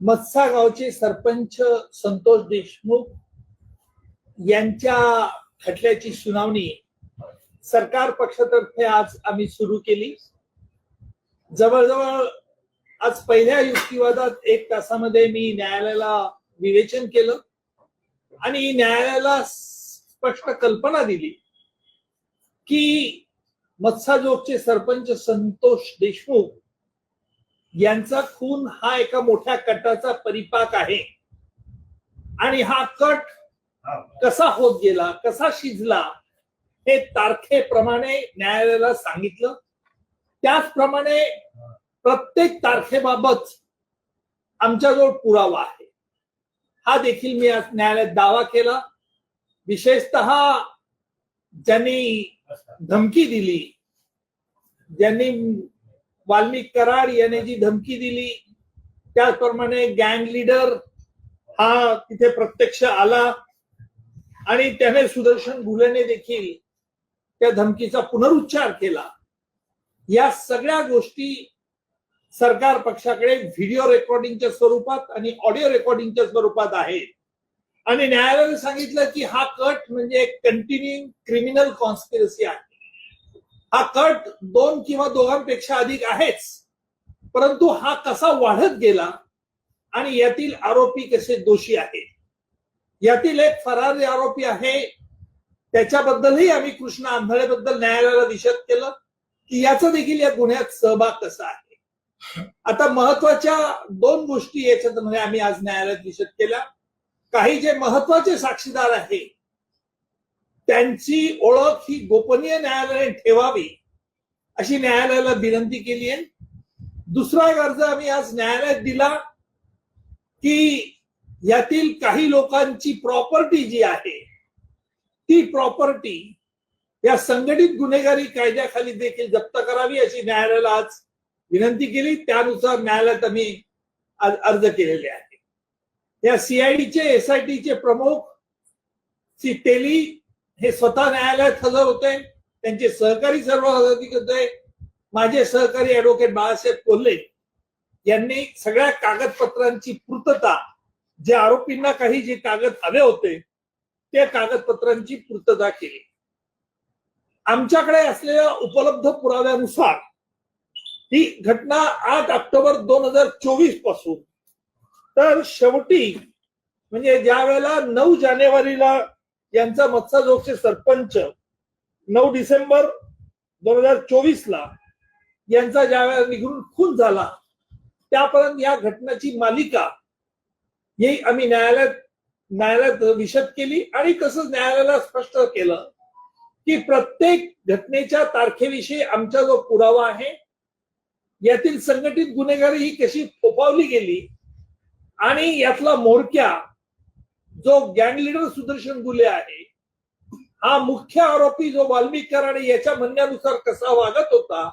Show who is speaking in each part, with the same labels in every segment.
Speaker 1: मत्सा गावचे सरपंच संतोष देशमुख यांच्या खटल्याची सुनावणी सरकार पक्षातर्फे आज आम्ही सुरू केली. जवळजवळ आज पहिल्या युक्तिवादात एक तासामध्ये मी न्यायालयाला विवेचन केलं आणि न्यायालयाला स्पष्ट कल्पना दिली की मत्साजोगचे सरपंच संतोष देशमुख यांचा खून हा एका मोठ्या कटाचा परिपाक आहे. आणि हा कट कसा होत गेला कसा शिजला हे तारखेप्रमाणे न्यायालयाला सांगितलं. त्याचप्रमाणे प्रत्येक तारखेबाबत आमच्याजवळ पुरावा आहे. हा देखील मी आज न्यायालयात दावा केला. विशेषत ज्यांनी धमकी दिली ज्यांनी वाल्मिक कराड याने जी धमकी दिली त्याचप्रमाणे गँग लीडर हा तिथे प्रत्यक्ष आला. आणि त्याने सुदर्शन घुलेने देखील त्या धमकीचा पुनरुच्चार केला. या सगळ्या गोष्टी सरकार पक्षाकडे व्हिडिओ रेकॉर्डिंगच्या स्वरूपात आणि ऑडिओ रेकॉर्डिंगच्या स्वरूपात आहेत. आणि न्यायालयाने सांगितलं की हा कट म्हणजे एक कंटिन्युइंग क्रिमिनल कॉन्स्पिरसी आहे. हा कट दोन किंवा दोघांपेक्षा अधिक आहेच. परंतु हा कसा वाढत गेला आणि यातील आरोपी कसे दोषी आहेत? यातील एक फरारी आरोपी आहे. त्याच्याबद्दलही आम्ही कृष्ण आंधळेबद्दल न्यायालयाला विशद केलं की याचा देखील या गुन्ह्यात सहभाग कसा आहे. आता महत्त्वाच्या दोन गोष्टी याच्यात म्हणजे आम्ही आज न्यायालयात विशद केल्या काही जे महत्त्वाचे साक्षीदार आहे त्यांची ओळख ही गोपनीय न्यायालयाने ठेवावी अशी न्यायालयाला विनंती केली आहे. दुसरा अर्ज आम्ही आज न्यायालयात दिला की यातील काही लोकांची प्रॉपर्टी जी आहे ती प्रॉपर्टी या संघटित गुन्हेगारी कायद्याखाली देखील जप्त करावी अशी न्यायालयाला आज विनंती केली. त्यानुसार न्यायालयात आम्ही आज अर्ज केलेले आहे या सीआयडीचे एसआयटीचे प्रमुख श्री तेली हे स्वतः न्यायालयात हजर होते त्यांचे सहकारी सर्व हजर होते माझे सहकारी ऍडव्होकेट बाळासाहेब कोल्हे यांनी सगळ्या कागदपत्रांची पूर्तता जे आरोपींना काही जे कागद हवे होते त्या कागदपत्रांची पूर्तता केली. आमच्याकडे असलेल्या उपलब्ध पुराव्यानुसार ही घटना आठ ऑक्टोबर दोन हजार चोवीसपासून. तर शेवटी म्हणजे ज्या वेळेला नऊ जानेवारीला यांचा मत्साजोगचे सरपंच नऊ डिसेंबर दोन हजार चोवीस ला यांचा ज्या निघून खून झाला त्यापर्यंत या घटनेची मालिका ही आम्ही न्यायालयात न्यायालयात विशद केली आणि तसंच न्यायालयाला स्पष्ट केलं की प्रत्येक घटनेच्या तारखेविषयी आमचा जो पुरावा आहे यातील संघटित गुन्हेगारी ही कशी फोपावली गेली आणि यातला मोडक्या जो गँग लिडर सुदर्शन गुले आहे हा मुख्य आरोपी जो वाल्मिकर आणि याच्या म्हणण्यानुसार कसा वागत होता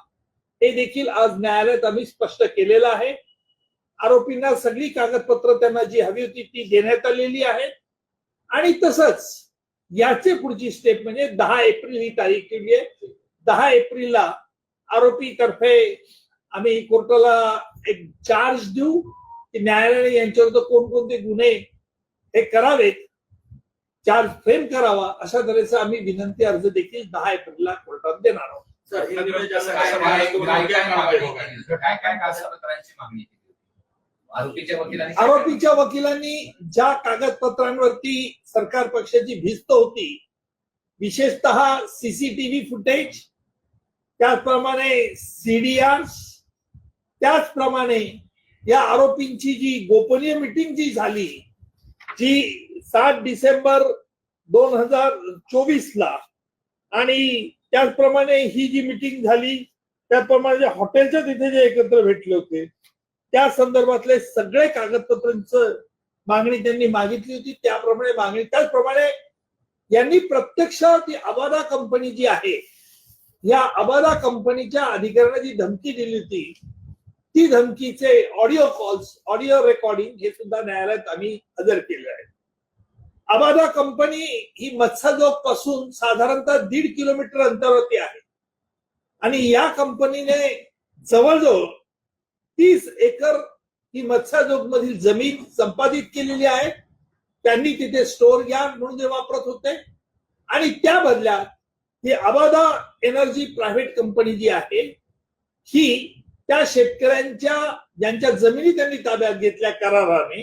Speaker 1: हे देखील आज न्यायालयात आम्ही स्पष्ट केलेलं आहे. आरोपींना सगळी कागदपत्र त्यांना जी हवी होती ती देण्यात आलेली आहेत. आणि तसंच याचे पुढची स्टेप म्हणजे दहा एप्रिल ही तारीख केली आहे. दहा एप्रिलला आरोपी तर्फे आम्ही कोर्टाला एक चार्ज देऊ की न्यायालयाने यांच्यावर कोणकोणते गुन्हे हे करावेत. चार्ज फ्रेम करावा अशा तऱ्हेचा आम्ही विनंती अर्ज देखील दहा एप्रिलला कोर्टात देणार आहोत.
Speaker 2: आरोपीच्या वकिलांनी
Speaker 1: ज्या कागदपत्रांवरती सरकार पक्षाची भिस्त होती विशेषतः सीसीटीव्ही फुटेज त्याचप्रमाणे सीडीआर त्याचप्रमाणे या आरोपींची जी गोपनीय मिटिंग जी झाली जी सात डिसेंबर दोन हजार चोवीस ला आणि त्याचप्रमाणे ही जी मिटिंग झाली त्याचप्रमाणे जे हॉटेलच्या तिथे जे एकत्र भेटले होते त्या संदर्भातले सगळे कागदपत्रांचं मागणी त्यांनी मागितली होती. त्याप्रमाणे मागणी त्याचप्रमाणे यांनी प्रत्यक्ष ती अबादा कंपनी जी आहे या अबादा कंपनीच्या अधिकाऱ्यांना जी धमकी दिली होती ती धमकीचे ऑडिओ कॉल्स ऑडिओ रेकॉर्डिंग हे सुद्धा न्यायालयात आम्ही हजर केले आहे अबादा कंपनी ही मत्स्यजोगपासून साधारणतः दीड किलोमीटर अंतरावरती आहे. आणि या कंपनीने जवळजवळ तीस एकर ही मत्स्याजोग मधील जमीन संपादित केलेली आहे. त्यांनी तिथे स्टोर यार्ड म्हणून ते वापरत होते. आणि त्या बदल्यात ही अबादा एनर्जी प्रायव्हेट कंपनी जी आहे ही त्या शेतकऱ्यांच्या ज्यांच्या जमिनी त्यांनी ताब्यात घेतल्या कराराने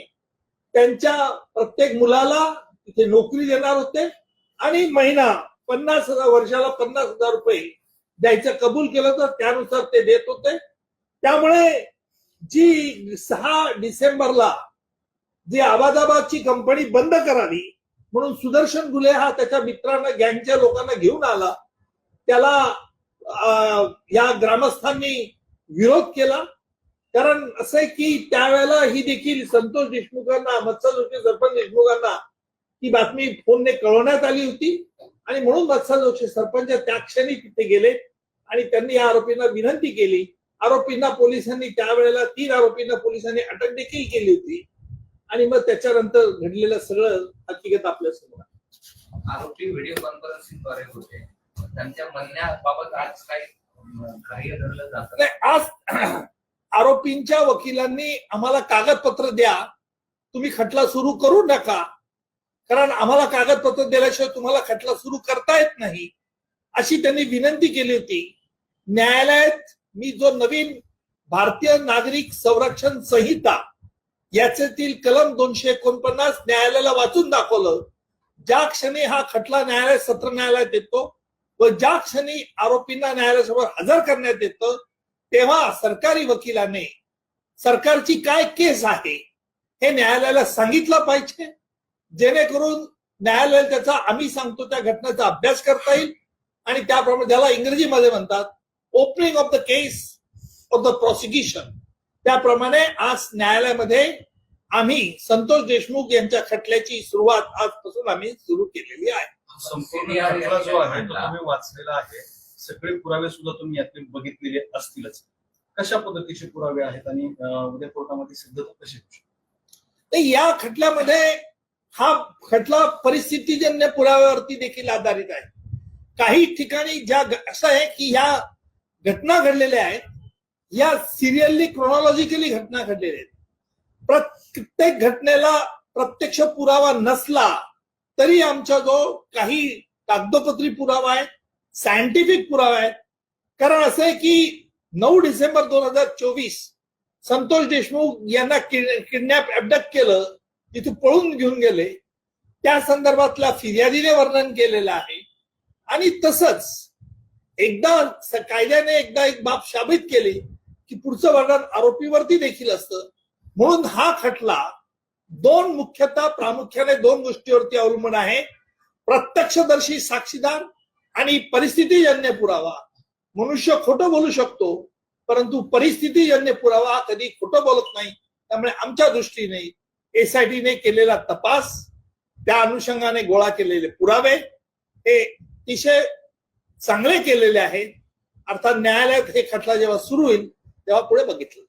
Speaker 1: त्यांच्या प्रत्येक मुलाला तिथे नोकरी देणार होते आणि महिना पन्नास हजार वर्षाला पन्नास हजार रुपये द्यायचं कबूल केलं तर त्यानुसार ते देत होते. त्यामुळे जी सहा डिसेंबरला जी आबादाबादची कंपनी बंद करावी म्हणून सुदर्शन गुले हा त्याच्या मित्रांना गँगच्या लोकांना घेऊन आला त्याला अं, या ग्रामस्थांनी विरोध केला. कारण असं आहे की त्यावेळेला ही देखील संतोष देशमुखांना मत्स्यजोशी सरपंच देशमुखांना ही बातमी फोनने कळवण्यात आली होती. आणि म्हणून मत्स्यजोशी सरपंच त्या क्षणी तिथे गेले आणि त्यांनी या आरोपींना विनंती केली. आरोपींना पोलिसांनी त्यावेळेला तीन आरोपींना पोलिसांनी अटक देखील केली होती. आणि मग त्याच्यानंतर घडलेलं सगळं हकीकत आपल्यासमोर
Speaker 2: आरोपी व्हिडिओ कॉन्फरन्सिंगद्वारे होते. त्यांच्या म्हणण्याबाबत आज काही धरलं
Speaker 1: नाही आज आरोपींच्या वकिलांनी आम्हाला कागदपत्र द्या. तुम्ही खटला सुरू करू नका. कारण आम्हाला कागदपत्र दिल्याशिवाय तुम्हाला खटला सुरू करता येत नाही. अशी त्यांनी विनंती केली होती. न्यायालयात मी जो नवीन भारतीय नागरिक संरक्षण संहिता याच्यातील कलम दोनशे एकोणपन्नास न्यायालयाला वाचून दाखवलं. ज्या क्षणी हा खटला न्यायालय सत्र न्यायालयात येतो व ज्या क्षणी आरोपींना न्यायालयासमोर हजर करण्यात येतं तेव्हा सरकारी वकिलाने सरकारची काय केस आहे हे न्यायालयाला सांगितलं पाहिजे. जेणेकरून न्यायालय त्याचा आम्ही सांगतो त्या घटनेचा अभ्यास करता येईल आणि त्याप्रमाणे ज्याला इंग्रजीमध्ये म्हणतात opening of the case of the prosecution त्याप्रमाणे आज न्यायालयामध्ये आम्ही संतोष देशमुख यांच्या खटल्याची सुरुवात आजपासून आम्ही सुरू केलेली आहे.
Speaker 3: संपूर्ण खटला जो आहे तो. तुम्ही वाचलेला आहे सगळे पुरावे सुद्धा तुम्ही यातले बघितलेले असतीलच. कशा पद्धतीचे पुरावे आहेत आणि उद्या कोर्टामध्ये सिद्धता कशी
Speaker 1: तर या खटल्यामध्ये हा खटला परिस्थितीजन्य पुराव्यावरती देखील आधारित आहे. काही ठिकाणी ज्या असं आहे की ह्या घटना घडलेल्या आहेत या सिरियली क्रोनॉलॉजिकली घटना घडलेल्या आहेत. प्रत्येक घटनेला प्रत्यक्ष पुरावा नसला तरी आमचा जो काही कागदोपत्री पुरावा आहे सायंटिफिक पुरावा आहे कारण असं आहे की नऊ डिसेंबर दोन हजार चोवीस संतोष देशमुख यांना किडनॅप अबडक्ट केलं तिथे पळून घेऊन गेले. त्या संदर्भातल्या फिर्यादीने वर्णन केलेलं आहे. आणि तसंच एकदा कायद्याने एकदा एक बाब शाबित केली की पुढचं वर्णन आरोपीवरती देखील असतं. म्हणून हा खटला दोन मुख्यतः प्रामुख्याने दोन गोष्टीवरती अवलंबून आहे. प्रत्यक्षदर्शी साक्षीदार आणि परिस्थितीजन्य पुरावा. मनुष्य खोटं बोलू शकतो परंतु परिस्थितीजन्य पुरावा कधी खोटं बोलत नाही. त्यामुळे आमच्या दृष्टीने एसआयटीने केलेला तपास त्या अनुषंगाने गोळा केलेले पुरावे हे अतिशय चांगले केलेले आहेत. अर्थात न्यायालयात हे खटला जेव्हा सुरू होईल तेव्हा पुढे बघितलं.